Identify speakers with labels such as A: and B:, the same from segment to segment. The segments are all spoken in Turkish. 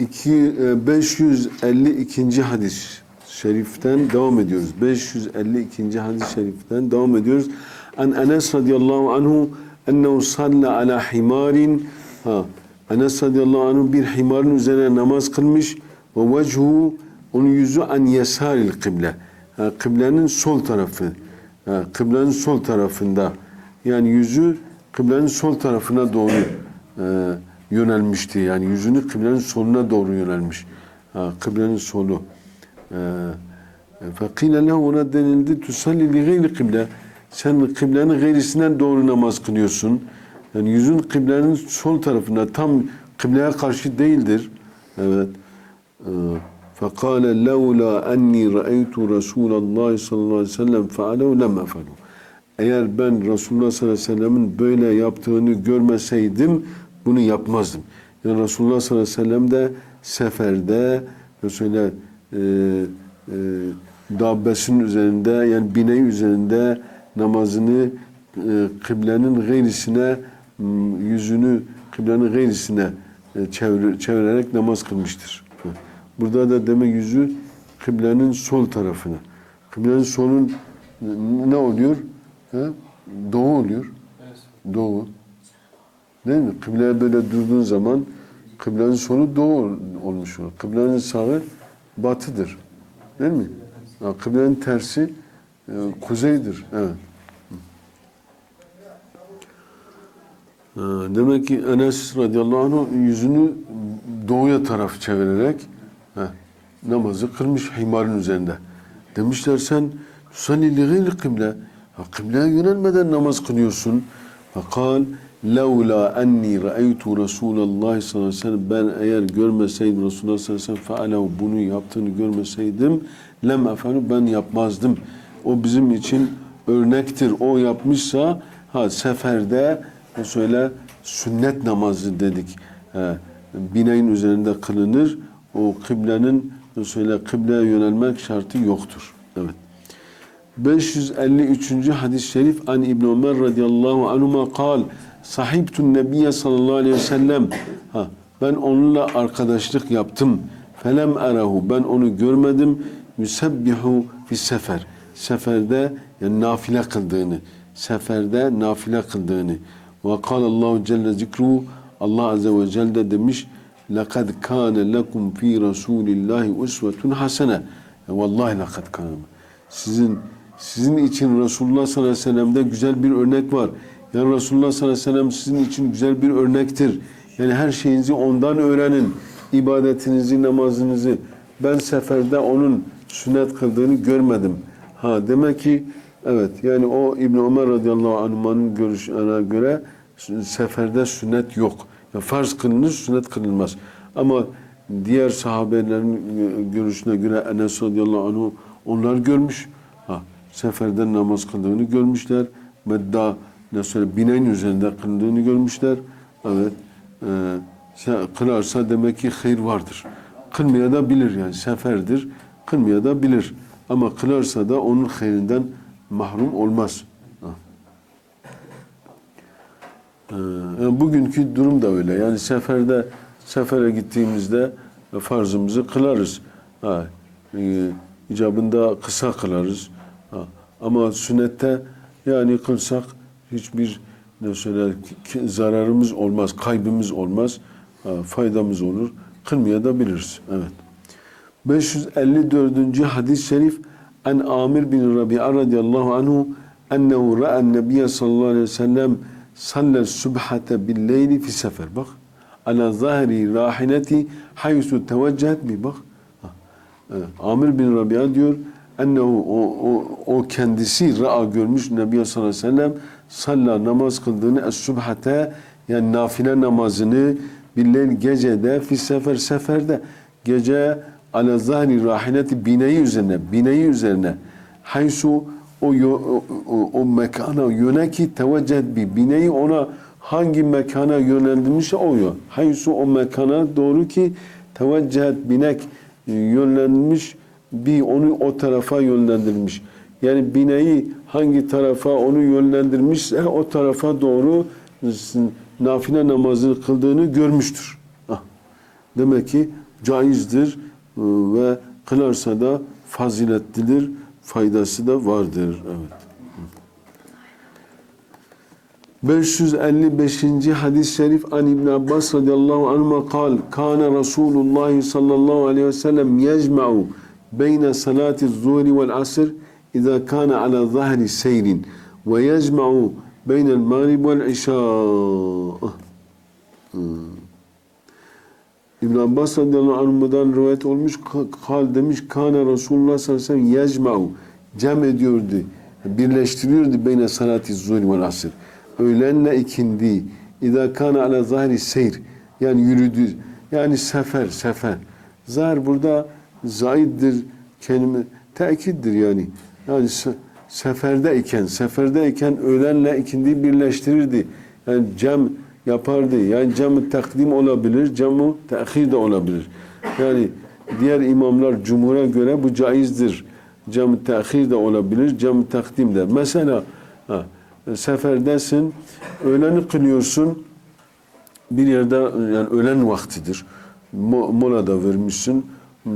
A: 552. hadis şeriften devam ediyoruz. 552. hadis şeriften devam ediyoruz. An Enes radıyallahu anhu ennehu salla ala himarin ha Enes radıyallahu anhu bir himarın üzerine namaz kılmış ve vechu onun yüzü an yesaril kıble. Ha, kıblenin sol tarafı. Ha, kıblenin sol tarafında. Yani yüzü kıblenin sol tarafına doğru e, yönelmişti. Yani yüzünü kıblenin soluna doğru yönelmiş. Ha, kıblenin solu. E, Fakile lehu ona denildi tusalli li gayri kıble. Sen kıblenin gayrisinden doğru namaz kılıyorsun. Yani yüzün kıblenin sol tarafına tam kıbleye karşı değildir. Evet. E, فقال لولا أني رأيت رسول الله صلى الله عليه وسلم فعله لم أفعله. Eğer ben Resulullah sallallahu aleyhi ve sellemin böyle yaptığını görmeseydim bunu yapmazdım. Yani Resulullah sallallahu aleyhi ve sellem de seferde mesela e, e, dabbesinin üzerinde yani bineği üzerinde namazını e, kıblenin gayrisine yüzünü kıblenin gayrisine e, çevir, çevirerek namaz kılmıştır. Burada da deme yüzü kıblenin sol tarafına. Kıblenin solun ne oluyor? Ha? Doğu oluyor. Doğu. Değil mi? Kıbleye böyle durduğun zaman kıblenin solu doğu olmuş olur. Kıblenin sağı batıdır. Değil mi? Ha, kıblenin tersi e, kuzeydir. Evet. Demek ki Enes radıyallahu anh yüzünü doğuya taraf çevirerek ha, namazı kılmış himarın üzerinde. Demişler sen tusalli li gayri kıble. Kıbleye yönelmeden namaz kılıyorsun. Fakal لولا أني رأيت رسول الله sallallahu aleyhi ve sellem ben eğer görmeseydim Resulullah sallallahu aleyhi ve sellem fealehu bunu yaptığını görmeseydim lem efalu ben yapmazdım. O bizim için örnektir. O yapmışsa ha seferde söyle sünnet namazı dedik. Ha, bineğin üzerinde kılınır. O kıblenin söyle kıbleye yönelmek şartı yoktur. Evet. 553. hadis-i şerif an İbn Ömer radıyallahu anhuma kal sahibtun nebiye sallallahu aleyhi ve sellem ha ben onunla arkadaşlık yaptım felem erahu ben onu görmedim yusebbihu fi sefer seferde yani nafile kıldığını seferde nafile kıldığını ve Allahu celle zikru Allah azze ve celle demiş لَقَدْ كَانَ لَكُمْ ف۪ي رَسُولِ اللّٰهِ اُسْوَةٌ حَسَنَةٌ Vallahi لَقَدْ كَانَ Sizin sizin için Resulullah sallallahu aleyhi ve sellem'de güzel bir örnek var. Yani Resulullah sallallahu aleyhi ve sellem sizin için güzel bir örnektir. Yani her şeyinizi ondan öğrenin. İbadetinizi, namazınızı. Ben seferde onun sünnet kıldığını görmedim. Ha demek ki evet yani o İbn Ömer radıyallahu anh'ın görüşüne göre seferde sünnet yok. Yani farz kılınır, sünnet kılınmaz. Ama diğer sahabelerin görüşüne göre Enes radıyallahu anh onlar görmüş. Ha, seferde namaz kıldığını görmüşler. Medda nasıl bineğin üzerinde kıldığını görmüşler. Evet. E, kılarsa demek ki hayır vardır. Kılmaya da bilir yani seferdir. Kılmaya da bilir. Ama kılarsa da onun hayrinden mahrum olmaz. E, yani bugünkü durum da öyle. Yani seferde sefere gittiğimizde farzımızı kılarız. Ha, e, icabında kısa kılarız. Ha, ama sünnette yani kılsak hiçbir ne söyler zararımız olmaz, kaybımız olmaz, ha, faydamız olur. Kılmaya da biliriz. Evet. 554. hadis-i şerif En Amir bin Rabi'a radıyallahu anhu ennehu ra'en nebiyye sallallahu aleyhi ve sellem sallel subhate billeyli fi sefer. Bak. Ala zahri rahineti haysu teveccehet bi. Bak. Amir bin Rabia diyor ennehu o, o, o kendisi ra'a görmüş Nebi sallallahu aleyhi ve sellem salla namaz kıldığını es-subhate yani nafile namazını billeyl gecede fi sefer seferde gece ala zahri rahileti bineyi üzerine, bineyi üzerine haysu o, o, o, o mekana yöne ki tevecceh bi bineyi ona hangi mekana yönlendirmişse o yön. Haysu o mekana doğru ki teveccehet binek e, yönlendirmiş bir onu o tarafa yönlendirmiş. Yani bineyi hangi tarafa onu yönlendirmişse o tarafa doğru nafile namazını kıldığını görmüştür. Ah. Demek ki caizdir e, ve kılarsa da faziletlidir, faydası da vardır. Evet. 555. hadis-i şerif an İbn Abbas radıyallahu anhuma kal kana Resulullah sallallahu aleyhi ve sellem yecma'u beyne salati zuhri vel asr اذا كان على ظهر سير ويجمع بين المغرب والعشاء İbn Abbas radıyallahu anh'dan rivayet olmuş kal demiş kana Resulullah sallallahu aleyhi ve sellem yecma'u cem ediyordu birleştiriyordu beyne salati zuhri vel asr öğlenle ikindi İza kana ala zahri seyr yani yürüdü yani sefer sefer zahir burada zaiddir kelime tekittir yani yani se- seferdeyken seferdeyken öğlenle ikindi birleştirirdi yani cem yapardı yani cem takdim olabilir cem tehir de olabilir yani diğer imamlar cumhura göre bu caizdir cem tehir de olabilir cem takdim de mesela ha, seferdesin, öğleni kılıyorsun, bir yerde yani öğlen vaktidir. Mo- Mola da vermişsin,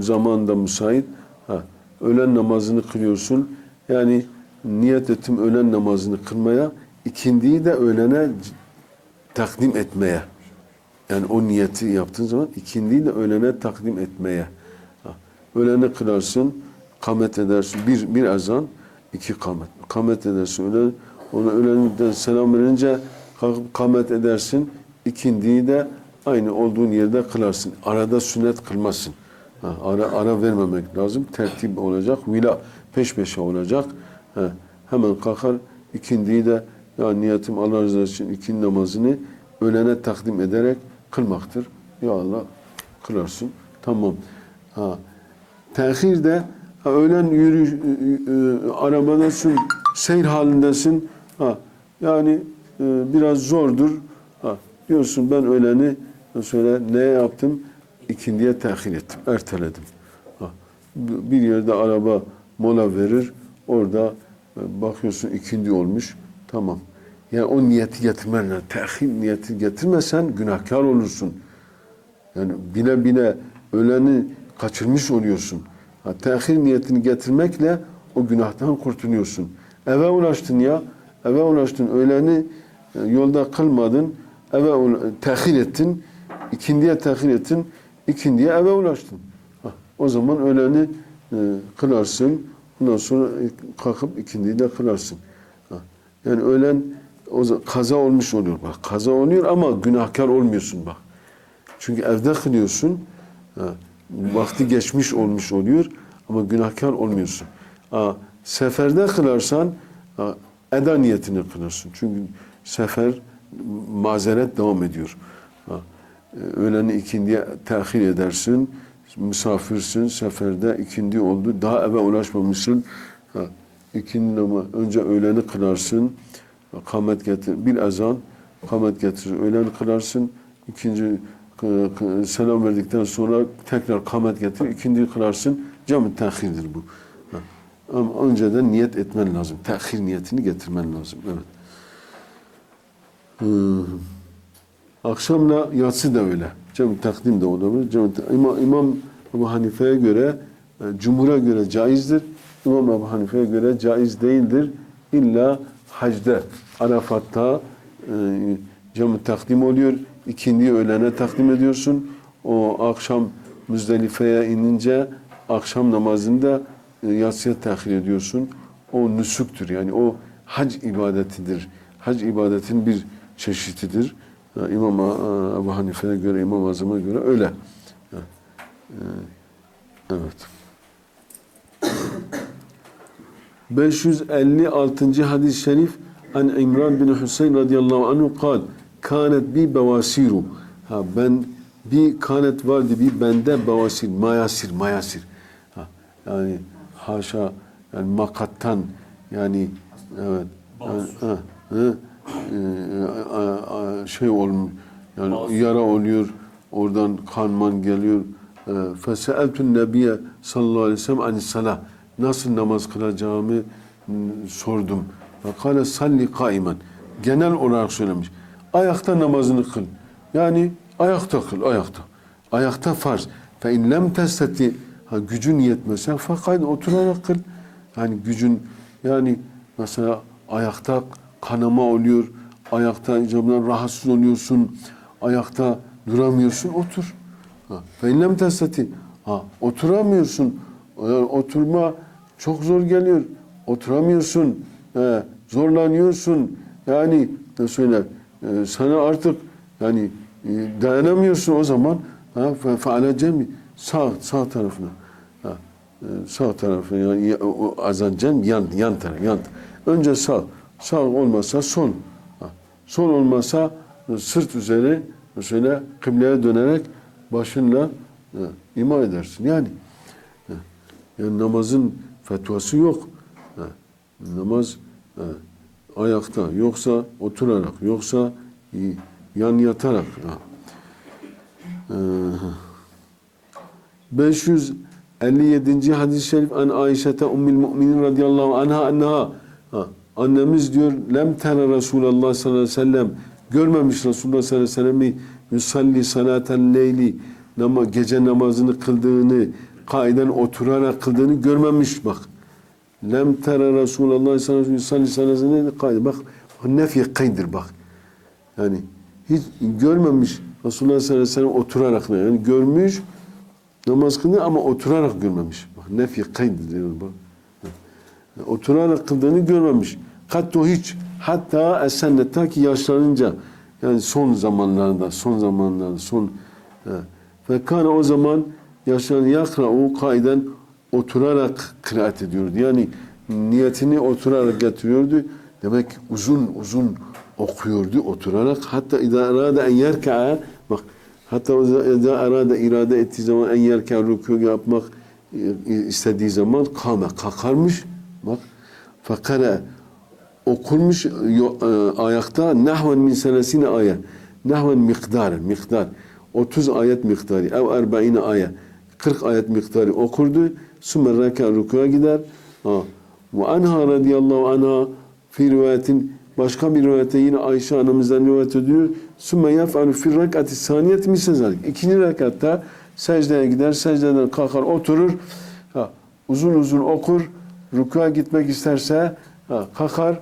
A: zaman da müsait. Ha, öğlen namazını kılıyorsun. Yani niyet ettim öğlen namazını kılmaya, ikindiyi de öğlene takdim etmeye. Yani o niyeti yaptığın zaman ikindiyi de öğlene takdim etmeye. Ha, öğleni kılarsın, kamet edersin. Bir, bir ezan, iki kamet. Kamet edersin öğlen, ona öğlenden selam verince kalkıp kamet edersin. İkindiyi de aynı olduğun yerde kılarsın. Arada sünnet kılmazsın. Ha, ara, ara vermemek lazım. Tertip olacak. Vila peş peşe olacak. Ha, hemen kalkar. ikindiyi de ya niyetim Allah rızası için ikindi namazını öğlene takdim ederek kılmaktır. Ya Allah kılarsın. Tamam. Ha, Tehir de ha, öğlen yürü, e, arabadasın, seyir halindesin. Ha, yani e, biraz zordur. Ha, diyorsun ben öğleni söyle ne yaptım? İkindiye tehir ettim, erteledim. Ha, bir yerde araba mola verir, orada e, bakıyorsun ikindi olmuş, tamam. Yani o niyeti getirmen lazım. Tehir niyeti getirmesen günahkar olursun. Yani bine bine öleni kaçırmış oluyorsun. Ha, tehir niyetini getirmekle o günahtan kurtuluyorsun. Eve ulaştın ya, eve ulaştın, öğleni e, yolda kılmadın, eve tehir ettin, ikindiye tehir ettin, ikindiye eve ulaştın. Ha, o zaman öğleni e, kılarsın, ondan sonra kalkıp ikindiyi de kılarsın. Yani öğlen o kaza olmuş oluyor bak. Kaza oluyor ama günahkar olmuyorsun bak. Çünkü evde kılıyorsun, vakti geçmiş olmuş oluyor ama günahkar olmuyorsun. Seferde kılarsan eda niyetini kılarsın. Çünkü sefer mazeret devam ediyor. Ha, e, öğleni ikindiye tehir edersin, misafirsin, seferde ikindi oldu, daha eve ulaşmamışsın. Ha, ikindi ama önce öğleni kılarsın, kamet getir, bir ezan, kamet getirir, öğlen kılarsın, ikinci k- selam verdikten sonra tekrar kamet getir, ikinci kılarsın, cam-ı tehirdir bu. Ha. Ama önceden niyet etmen lazım, tehir niyetini getirmen lazım, evet. Hmm. Akşamla yatsı da öyle. Cem takdim de olabilir. Cem İmam, İmam Ebu Hanife'ye göre, e, Cumhur'a göre caizdir. İmam Ebu Hanife'ye göre caiz değildir. İlla hacda, Arafat'ta e, cem takdim oluyor. İkindiyi öğlene takdim ediyorsun. O akşam Müzdelife'ye inince akşam namazında e, yatsıya tahir ediyorsun. O nüsuktür. Yani o hac ibadetidir. Hac ibadetin bir çeşitidir. Ha, İmam Ebu Hanife'ye göre, İmam Azam'a göre öyle. Ha, e, Evet. 556. hadis-i şerif An İmran bin Hüseyin radıyallahu anhu kal Kânet bi bevasiru Ha ben bir kanet vardı bir bende bavasir, mayasir, mayasir. Ha, yani haşa yani makattan yani evet yani, ha, ha, e, a- şey olmuş yani yara oluyor oradan kanman geliyor. E, Feseeltun Nebiye sallallahu aleyhi ve sellem anis salah. Nasıl namaz kılacağımı sordum. Fakale salli kaimen. Genel olarak söylemiş. Ayakta namazını kıl. Yani ayakta kıl, ayakta. Ayakta farz. Fe in lem testati ha gücün yetmezse fakat oturarak kıl. Yani gücün yani mesela ayakta kanama oluyor. Ayakta icabından rahatsız oluyorsun. Ayakta duramıyorsun. Otur. Ha, Fe in lem testati ha oturamıyorsun. Yani oturma çok zor geliyor. Oturamıyorsun. He, zorlanıyorsun. Yani ne söyler? e, sana artık yani e, dayanamıyorsun o zaman ha faale cemi sağ sağ tarafına ha, e, sağ tarafına yani azan yan yan taraf yan önce sağ sağ olmasa sol sol olmasa e, sırt üzeri şöyle kıbleye dönerek başınla e, ima edersin. Yani e, yani namazın fetvası yok. Namaz ayakta yoksa oturarak yoksa yan yatarak. Ha. Ee, 557. hadis-i şerif an Ayşe'te ummul müminin radıyallahu anha anha ha, annemiz diyor lem tere Resulullah sallallahu aleyhi ve sellem görmemiş Resulullah sallallahu aleyhi ve sellem'i yusalli salaten leyli nama, gece namazını kıldığını kaiden oturarak kıldığını görmemiş bak lem tere Resulullah sallallahu aleyhi ve sellem kaide bak nefi kaydır bak yani hiç görmemiş Resulullah sallallahu aleyhi ve sellem oturarak yani görmüş namaz kıldı ama oturarak görmemiş. Bak nefi kaydı diyor bak. Oturarak kıldığını görmemiş. Hatta hiç hatta esenne ta ki yaşlanınca yani son zamanlarında son zamanlarda son he. ve kana o zaman yaşlanan yakra'u kaiden oturarak kıraat ediyordu. Yani niyetini oturarak getiriyordu. Demek uzun uzun okuyordu oturarak. Hatta idâ arâde en yerka'a bak hatta idâ arâde irade ettiği zaman en yerka'a rükû yapmak e, istediği zaman kâme kalkarmış. Bak fakara okunmuş yo- e, ayakta nahven min senesine ayet. Nahven miktar, miktar. 30 ayet miktarı. Ev 40 ayet. 40 ayet miktarı okurdu. Sümme reka rükuya gider. Ha. Ve anha radıyallahu anha fi rivayetin başka bir rivayette yine Ayşe annemizden rivayet ediliyor. Sümme yef'alu fi rekati saniyeti misle zalik. İkinci rekatta secdeye gider, secdeden kalkar, oturur. Ha. Uzun uzun okur. Rükuya gitmek isterse ha, kalkar.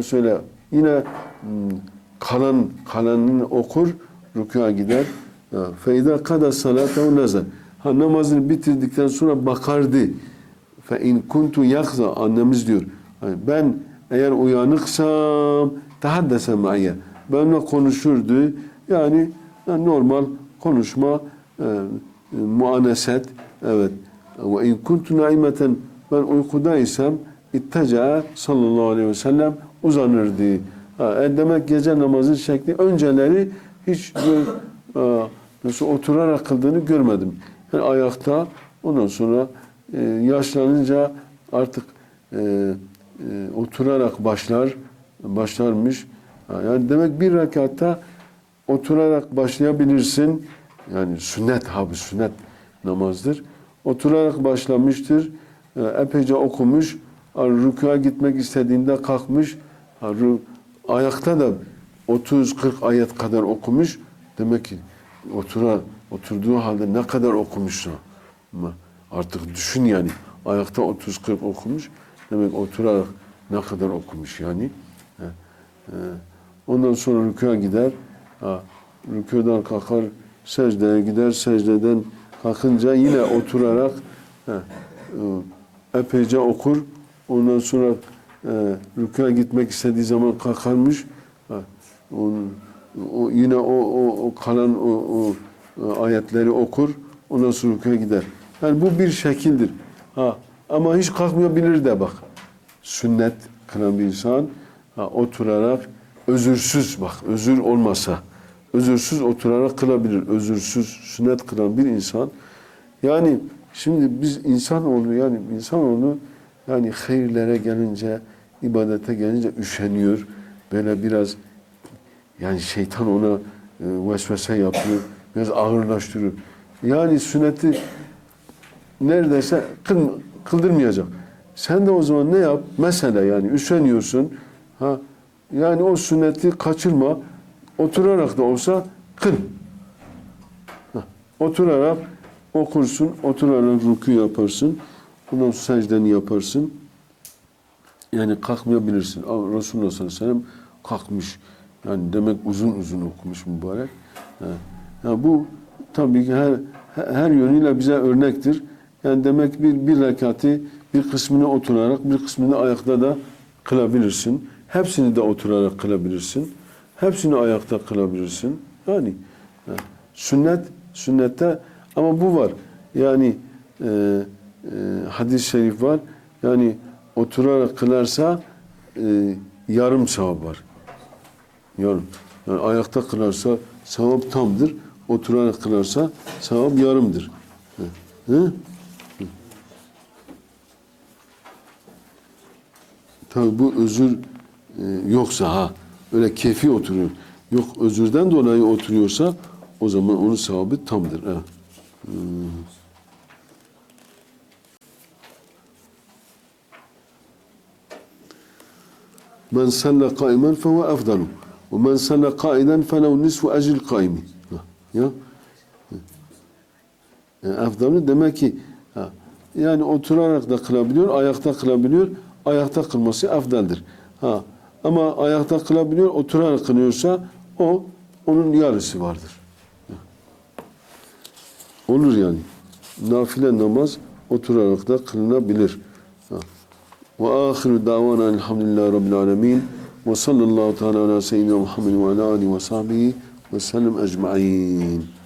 A: Söyle yine hmm, kalan kalanını okur. Rükuya gider. Feyda kada salatehu nazar. Ha namazını bitirdikten sonra bakardı. Fe in kuntu yakza annemiz diyor. Hani ben eğer uyanıksam tahaddese ma'ye. Benimle konuşurdu. Yani yani normal konuşma e, e, muaneset evet. Ve in kuntu naimeten ben uykudaysam ittaca sallallahu aleyhi ve sellem uzanırdı. Ha, e demek gece namazın şekli önceleri hiç böyle, nasıl oturarak kıldığını görmedim. Yani ayakta ondan sonra e, yaşlanınca artık e, e, oturarak başlar başlarmış. Ha, yani demek bir rekatta oturarak başlayabilirsin. Yani sünnet ha bu sünnet namazdır. Oturarak başlamıştır. E, epeyce okumuş. Rükuya gitmek istediğinde kalkmış. Ha, rü- ayakta da 30-40 ayet kadar okumuş. Demek ki otura, oturduğu halde ne kadar okumuşsa. Artık düşün yani. Ayakta 30-40 okumuş. Demek oturarak ne kadar okumuş yani. He. Ondan sonra rükûa gider. Rükûdan kalkar, secdeye gider. Secdeden kalkınca yine oturarak e, epeyce okur. Ondan sonra e, gitmek istediği zaman kalkarmış. Ha, o, yine o, o, o kalan o, o e, ayetleri okur. Ondan sonra rükûa gider. Yani bu bir şekildir. Ha, ama hiç kalkmayabilir de bak. Sünnet kılan bir insan ha, oturarak özürsüz bak özür olmasa özürsüz oturarak kılabilir. Özürsüz sünnet kılan bir insan yani şimdi biz insanoğlu yani insanoğlu yani hayırlere gelince ibadete gelince üşeniyor. Böyle biraz yani şeytan ona e, vesvese yapıyor. Biraz ağırlaştırıyor. Yani sünneti neredeyse kıl, kıldırmayacak. Sen de o zaman ne yap? Mesela yani üşeniyorsun. Ha, yani o sünneti kaçırma. Oturarak da olsa kıl. Ha, oturarak okursun, oturarak ruku yaparsın. Ondan sonra secdeni yaparsın. Yani kalkmayabilirsin. Resulullah sallallahu aleyhi ve sellem kalkmış. Yani demek uzun uzun okumuş mübarek. Yani bu tabii ki her her yönüyle bize örnektir. Yani demek bir bir rekatı bir kısmını oturarak bir kısmını ayakta da kılabilirsin. Hepsini de oturarak kılabilirsin. Hepsini ayakta kılabilirsin. Yani sünnet sünnette ama bu var. Yani e, e, hadis-i şerif var. Yani oturarak kılarsa e, yarım sevap var. Yarım. Yani ayakta kılarsa sevap tamdır. Oturarak kılarsa sevap yarımdır. Hı? Hı? Tabi bu özür e, yoksa ha öyle kefi oturuyor. Yok özürden dolayı oturuyorsa o zaman onun sevabı tamdır. Ha. Hmm. Kaimen fehuve efdalu. Ve men salla kaiden felehu nisfu ecil kaimi. Ha, Ya. Yani efdalu demek ki ha, yani oturarak da kılabiliyor, ayakta kılabiliyor. Ayakta kılması efdaldir. Ha, ama ayakta kılabiliyor, oturarak kılıyorsa o onun yarısı vardır. Olur yani. Nafile namaz oturarak da kılınabilir. Ve ahiru davana elhamdülillahi rabbil alemin. Ve sallallahu teala ala seyyidina Muhammed ve ala alihi ve sahbihi ve sellem ecma'in.